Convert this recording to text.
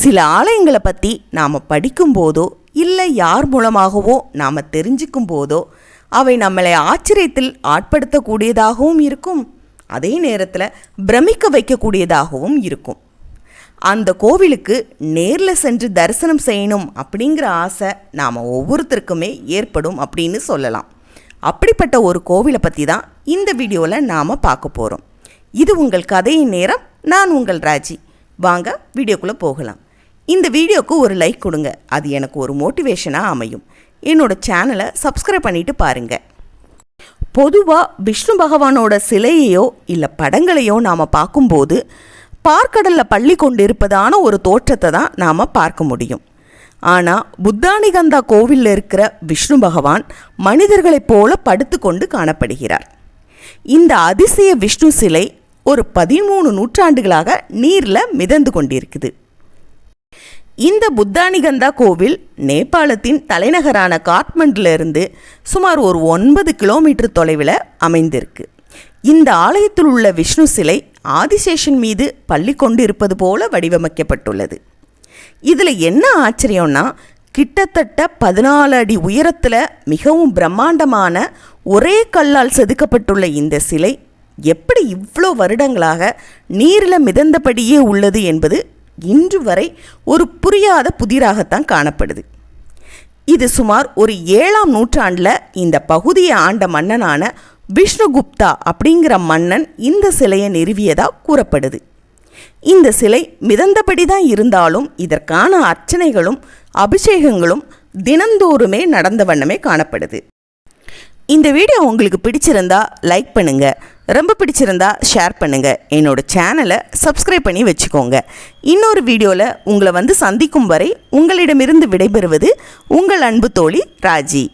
சில ஆலயங்களை பற்றி நாம் படிக்கும்போதோ இல்லை யார் மூலமாகவோ நாம் தெரிஞ்சுக்கும் போதோ அவை நம்மளை ஆச்சரியத்தில் ஆட்படுத்தக்கூடியதாகவும் இருக்கும். அதே நேரத்தில் பிரமிக்க வைக்கக்கூடியதாகவும் இருக்கும். அந்த கோவிலுக்கு நேரில் சென்று தரிசனம் செய்யணும் அப்படிங்கிற ஆசை நாம் ஒவ்வொருத்தருக்குமே ஏற்படும் அப்படின்னு சொல்லலாம். அப்படிப்பட்ட ஒரு கோவிலை பற்றி தான் இந்த வீடியோவில் நாம் பார்க்க போகிறோம் இது உங்கள் கதையின் நேரம் நான் உங்கள் ராஜி. வாங்க வீடியோக்குள்ளே போகலாம். இந்த வீடியோக்கு ஒரு லைக் கொடுங்க. அது எனக்கு ஒரு மோட்டிவேஷனாக அமையும். என்னோட சேனலை சப்ஸ்கிரைப் பண்ணிவிட்டு பாருங்கள் பொதுவாக விஷ்ணு பகவானோட சிலையையோ இல்லை படங்களையோ நாம் பார்க்கும்போது பார்க்கடலில் பள்ளி கொண்டிருப்பதான ஒரு தோற்றத்தை தான் நாம் பார்க்க முடியும். ஆனால் புத்தானிகந்தா கோவிலில் இருக்கிற விஷ்ணு பகவான் மனிதர்களைப் போல படுத்து கொண்டு காணப்படுகிறார். இந்த அதிசய விஷ்ணு சிலை ஒரு பதிமூணு நூற்றாண்டுகளாக நீரில் மிதந்து கொண்டிருக்குது. இந்த புத்தானிகந்தா கோவில் நேபாளத்தின் தலைநகரான காட்மண்டிலிருந்து சுமார் ஒரு ஒன்பது கிலோமீட்டர் தொலைவில் அமைந்திருக்கு. இந்த ஆலயத்தில் உள்ள விஷ்ணு சிலை ஆதிசேஷன் மீது பள்ளி கொண்டு இருப்பது போல வடிவமைக்கப்பட்டுள்ளது. இதில் என்ன ஆச்சரியம்னா கிட்டத்தட்ட பதினாலு அடி உயரத்தில் மிகவும் பிரம்மாண்டமான ஒரே கல்லால் செதுக்கப்பட்டுள்ள இந்த சிலை எப்படி இவ்வளோ வருடங்களாக நீரில் மிதந்தபடியே உள்ளது என்பது இன்று வரை ஒரு புரியாத புதிராகத்தான் காணப்படுது. இது சுமார் ஒரு ஏழாம் நூற்றாண்டில் இந்த பகுதியை ஆண்ட மன்னனான விஷ்ணுகுப்தா அப்படிங்கிற மன்னன் இந்த சிலையை நிறுவியதாக கூறப்படுது. இந்த சிலை மிதந்தபடி தான் இருந்தாலும் இதற்கான அர்ச்சனைகளும் அபிஷேகங்களும் தினந்தோறுமே நடந்த வண்ணமே காணப்படுது. இந்த வீடியோ உங்களுக்கு பிடிச்சிருந்தா லைக் பண்ணுங்கள் ரொம்ப பிடிச்சிருந்தா ஷேர் பண்ணுங்கள் என்னோடய சேனலை சப்ஸ்கிரைப் பண்ணி வச்சுக்கோங்க. இன்னொரு வீடியோவில் உங்களை வந்து சந்திக்கும் வரை உங்களிடமிருந்து விடைபெறுவது உங்கள் அன்பு தோழி ராஜி.